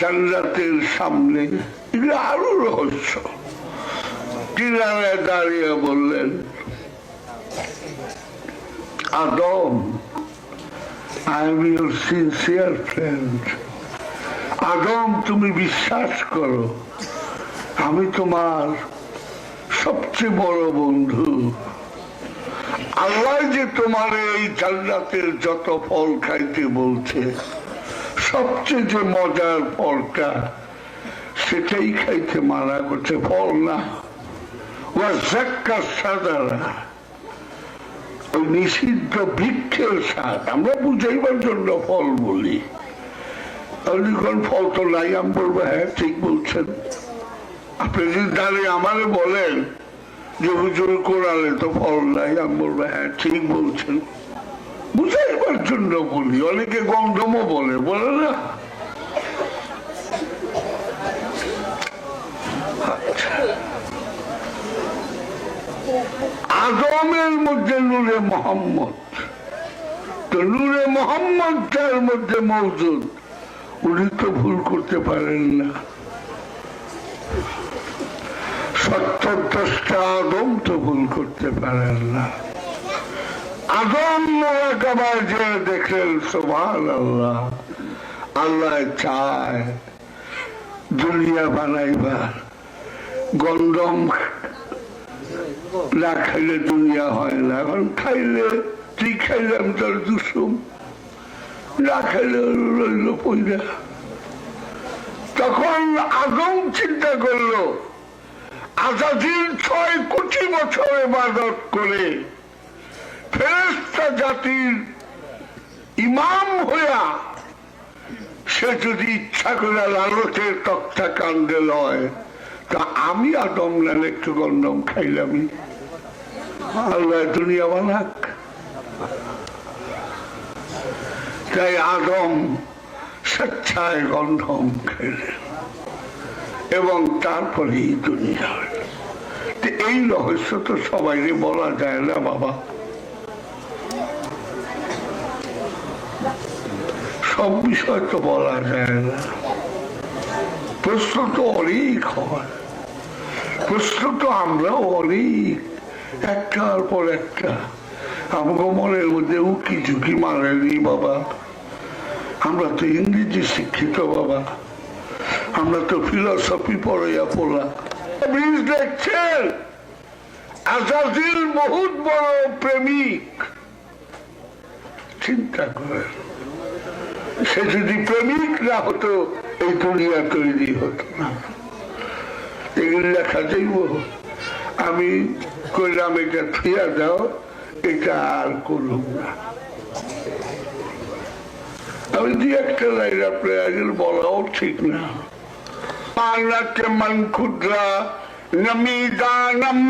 জান্নাতের সামনে এগুলো আরও রহস্য। কিনারে দাঁড়িয়ে বললেন, Adam I am your sincere friend Adam, তুমি বিশ্বাস করো, আমি তোমার সবচেয়ে বড় বন্ধু। আল্লাহ যে তোমার এই জান্নাতের যত ফল খাইতে বলছে সবচেয়ে যে মজার ফলটা, সেটাই খাইতে মানা করছে, ফল না। ওই নিষিদ্ধ বৃক্ষের স্বাদ, আমরা বুঝাইবার জন্য ফল বলি। ফল তো নাই, আমি বলব হ্যাঁ ঠিক বলছেন। আপনি যদি দাঁড়িয়ে আমারে বলেন যে হুজুর কোরআনে তো ফল নাই, আমি বলব হ্যাঁ ঠিক বলছেন। বুঝাইবার জন্য বলি, অনেকে গন্ধমও বলে বলে না? আচ্ছা। আদমের মধ্যে নূরে মোহাম্মদ, তো নূরে মোহাম্মদ যার মধ্যে মৌজুদ উনি তো ভুল করতে পারেন না। সত্তরটা আদম তো ভুল করতে পারেন না। আদম মোরাকাবায় যে দেখলেন সোভান আল্লাহ আল্লাহ চায় দুনিয়া বানাইবার। গন্ধম না খাইলে দুনিয়া হয় না, এখন খাইলে তুই খাইলাম তোর দুসুম না খাইলে রইল পয়লা। তখন আদম চিন্তা করল আজাদিন ছয় কোটি বছর ইবাদত করে ফেরেস্তা জাতির ইমাম হইয়া সে যদি ইচ্ছা করে লালচের তক্তা কান্দে লয়, তা আমি আদম নালে একটু গন্ধম খাইলামই। আল্লাহ দুনিয়া বানাক। তাই আদম স্বেচ্ছায় গন্ধম খেলেন এবং তারপরে এই দুনিয়া। এই রহস্য তো সবাই বলা যায় না বাবা। সব বিষয় তো বলা যায় না প্রশ্ন তো অনেক হয়। প্রশ্ন তো আমরাও অনেক। একটার পর একটা। আমাকে মনের মধ্যে উকি ঝুঁকি মারেনি বাবা। আমরা তো ইংরেজি শিক্ষিত বাবা। আমরা তো ফিলসফি পড়াইয়া পড়া বীজ দেখছেন? আজাদিল বহুত বড় প্রেমিক। চিন্তা করেন সে যদি প্রেমিক, না হতো এই দুনিয়া তৈরি হতো না। এগুলি লেখা যাইব। আমি কইলাম, এটা ফিয়া দাও, এটা আর করুন না। আমি দুই একটা লাইন আপনার আগে বলাও ঠিক না। মানাকে মন ক্ষুদ্রা নমিদানম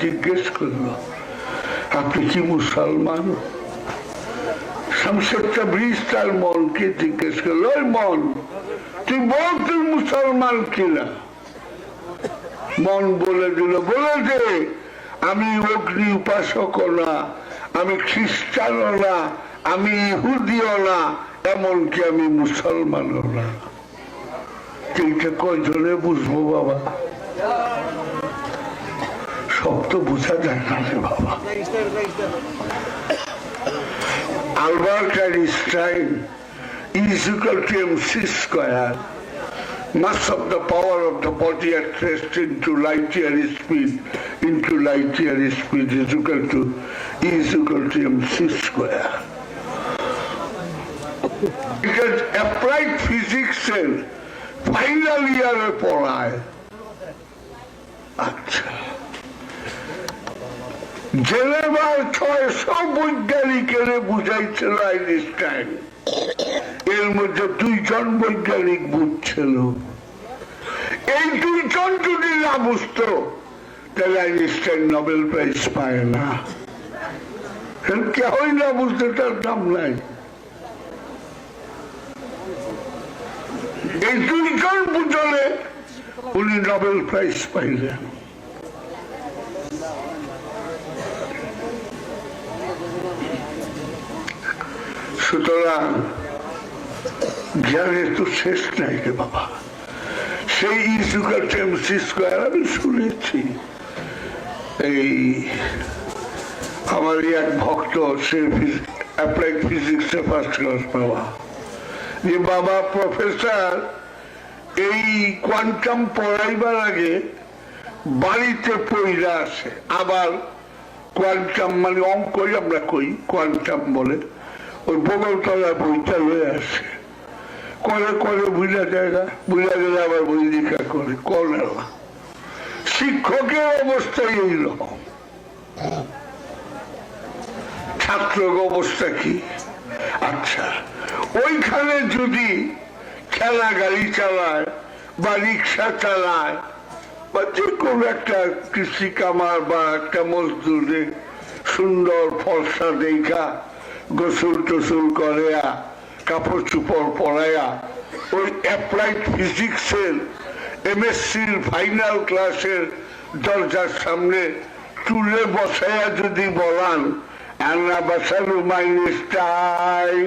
জিজ্ঞেস করল আপনি কি মুসলমান তার মনকে জিজ্ঞেস করল ওই মন তুই বল তুই মুসলমান কিনা মন বলে দিল বলে দে আমি অগ্নি উপাসক না আমি খ্রিস্টানও না আমি ইহুদিও না এমনকি আমি মুসলমানও না এইটা কয়জনে বুঝব বাবা সব তো বোঝা যায় না রে বাবা Albert Einstein is equal to mc square mass of the power of the body expressed into light year speed into light year speed is equal to E is equal to mc square physics এর final ইয়ারে পড়ায়। আচ্ছা। জেনেভার ছয়শো বৈজ্ঞানিকের বুঝাইছিল Einstein. এর মধ্যে দুইজন বৈজ্ঞানিক বুঝছিল। এই দুইজন যদি না বুঝতো, তাহলে আইনস্টাইন নোবেল প্রাইজ পায় না। কেহই না বুঝতে তার দাম নাই। এই দুর্গার পুজোলে উনি নোবেল প্রাইজ পাইলেন। সুতরাং জ্ঞানের তো শেষ নাই রে বাবা। সেই ইস্যুকা আমি শুনেছি। এই আমার এক ভক্ত, সে অ্যাপ্লাইড ফিজিক্সে ফার্স্ট ক্লাস পাওয়া যে বাবা প্রফেসর, এই কোয়ান্টাম পড়াইবার আগে বাড়িতে পড়িরা আসে। আবার কোয়ান্টাম মানে অঙ্কই আমরা কই কোয়ান্টাম বলে। ওই বগলতলা বইটা হয়ে আসে। করে করে বুঝা যায় না। বুঝা গেলে আবার বই লেখা করে করে না। শিক্ষকের অবস্থাই এইরকম ছাত্র অবস্থা কি? আচ্ছা ওইখানে যদি খেলা গাড়ি চালায় বা রিক্সা চালায় বা যে কোনো একটা কৃষি কামার বা একটা মজদুরে সুন্দর ফর্সা দেখা গোসল টোসল করে কাপড় চুপড় পরায়া, ওই অ্যাপ্লাইড ফিজিক্সের এম এমএসসির ফাইনাল ক্লাসের দরজার সামনে চুলে বসায়া যদি বলান, আন্না বাসালু আইনস্টাইন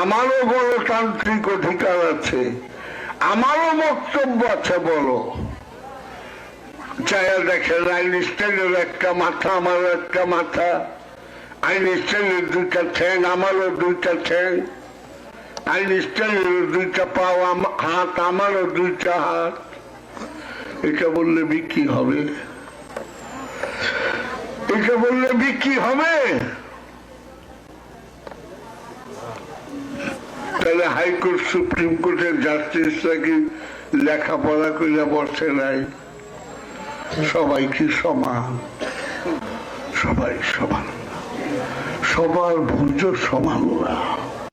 আমারও গণতান্ত্রিক অধিকার আছে, আমারও বক্তব্য আছে, বলো। চায়া দেখেন, আইনস্টাইনের একটা মাথা, আমারও একটা মাথা। আইনস্টাইনের দুইটা ঠ্যাং, আমারও দুইটা ঠ্যাং। আইনস্টাইনের দুইটা পাও হাত, আমারও দুইটা হাত। এটা বললে বিক্রি হবে। এটা বললে বিক্রি হবে? তাহলে হাইকোর্ট, সুপ্রিম কোর্টের জাস্টিসরা কি লেখাপড়া করে বসে নাই? সবাই কি সমান? সবাই সমান সবার ভুজ সমান না।